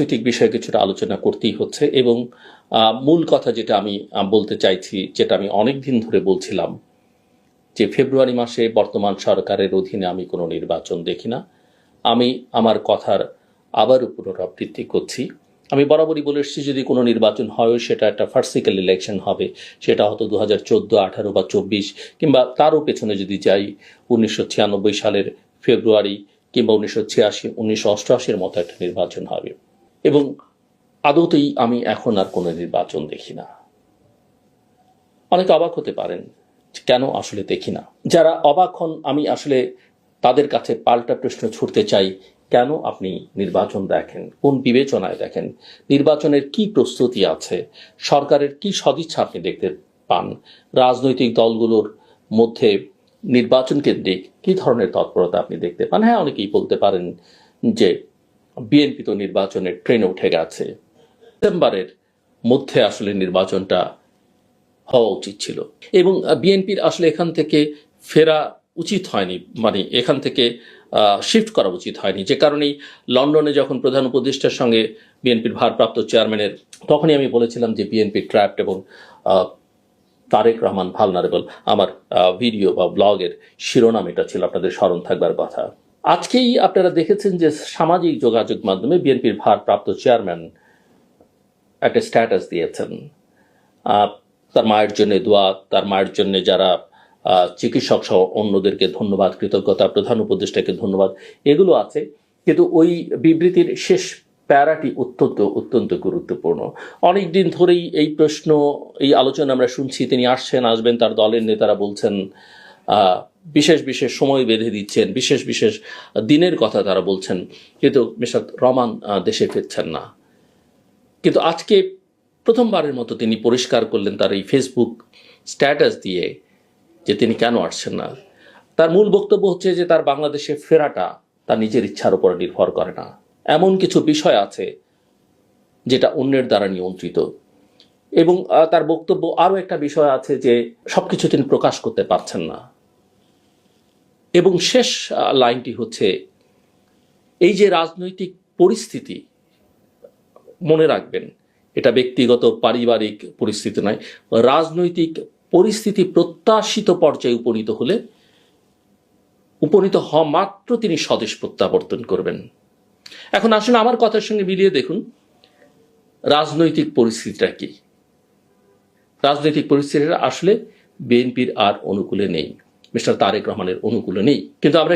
রাজনৈতিক বিষয়ে কিছুটা আলোচনা করতেই হচ্ছে এবং মূল কথা যেটা আমি বলতে চাইছি, যেটা আমি অনেক দিন ধরে বলছিলাম, যে ফেব্রুয়ারি মাসে বর্তমান সরকারের অধীনে আমি কোনো নির্বাচন দেখি না। আমি আমার কথার আবারও পুনরাবৃত্তি করছি। আমি বরাবরই বলে এসেছি, যদি কোনো নির্বাচন হয়, সেটা একটা ফার্সিক্যাল ইলেকশন হবে। সেটা হয়তো দু হাজার চোদ্দ, আঠারো বা চব্বিশ, কিংবা তারও পেছনে যদি যাই, উনিশশো ছিয়ানব্বই সালের ফেব্রুয়ারি কিংবা উনিশশো ছিয়াশি, উনিশশো অষ্টআশির মতো একটা নির্বাচন হবে। এবং আদতেই আমি এখন আর কোনো নির্বাচন দেখি না। অনেকে অবাক হতে পারেন কেন আসলে দেখি না। যারা অবাক হন, আমি আসলে তাদের কাছে পাল্টা প্রশ্ন ছুটতে চাই, কেন আপনি নির্বাচন দেখেন? কোন বিবেচনায় দেখেন? নির্বাচনের কি প্রস্তুতি আছে? সরকারের কি সদিচ্ছা আপনি দেখতে পান? রাজনৈতিক দলগুলোর মধ্যে নির্বাচন কেন্দ্রিক কি ধরনের তৎপরতা আপনি দেখতে পান? হ্যাঁ অনেকেই বলতে পারেন যে বিএনপি তো নির্বাচনের ট্রেনে উঠে গেছে। ডিসেম্বরের মধ্যে আসলে নির্বাচনটা হওয়া উচিত ছিল। এবং বিএনপির আসলে এখান থেকে ফেরা উচিত হয়নি। মানে এখান থেকে শিফট করা উচিত হয়নি। যে কারণেই লন্ডনে যখন প্রধান উপদেষ্টার সঙ্গে বিএনপির ভারপ্রাপ্ত চেয়ারম্যানের তখনই আমি বলেছিলাম যে বিএনপি ট্র্যাপড এবং তারেক রহমান ভালনারেবল আমার ভিডিও বা ব্লগের শিরোনাম এটা ছিল। আপনাদের স্মরণ থাকবার কথা। আজকেই আপনারা দেখেছেন যে সামাজিক যোগাযোগ মাধ্যমে বিএনপির ভারপ্রাপ্ত চেয়ারম্যান একটা স্ট্যাটাস দিয়েছেন। তার মায়ের জন্য দোয়া, তার মায়ের জন্য যারা চিকিৎসক সহ অন্যদেরকে ধন্যবাদ, কৃতজ্ঞতা, প্রধান উপদেষ্টাকে ধন্যবাদ, এগুলো আছে। কিন্তু ওই বিবৃতির শেষ প্যারাটি অত্যন্ত অত্যন্ত গুরুত্বপূর্ণ। অনেক দিন ধরেই এই প্রশ্ন, এই আলোচনা আমরা শুনছি, তিনি আসছেন, আসবেন, তার দলের নেতারা বলছেন বিশেষ বিশেষ সময় বেঁধে দিচ্ছেন, বিশেষ বিশেষ দিনের কথা তারা বলছেন, কিন্তু মিস্টার রমান দেশে ফিরছেন না। কিন্তু আজকে প্রথমবারের মতো তিনি পরিষ্কার করলেন তার এই ফেসবুক স্ট্যাটাস দিয়ে যে তিনি কেন আসছেন না। তার মূল বক্তব্য হচ্ছে যে তার বাংলাদেশে ফেরাটা তার নিজের ইচ্ছার উপর নির্ভর করে না। এমন কিছু বিষয় আছে যেটা অন্যের দ্বারা নিয়ন্ত্রিত। এবং তার বক্তব্য আরও একটা বিষয় আছে যে সবকিছু তিনি প্রকাশ করতে পারছেন না। এবং শেষ লাইনটি হচ্ছে, এই যে রাজনৈতিক পরিস্থিতি, মনে রাখবেন, এটা ব্যক্তিগত, পারিবারিক পরিস্থিতি নয়, রাজনৈতিক পরিস্থিতি প্রত্যাশিত পর্যায়ে উপনীত হলে, উপনীত হওয়া মাত্র তিনি স্বদেশ প্রত্যাবর্তন করবেন। এখন আসলে আমার কথার সঙ্গে মিলিয়ে দেখুন, রাজনৈতিক পরিস্থিতিটা কি? রাজনৈতিক পরিস্থিতিটা আসলে বিএনপির আর অনুকূলে নেই। মিস্টার তারেক রহমানের অনুকূলে নেই। কিন্তু আমরা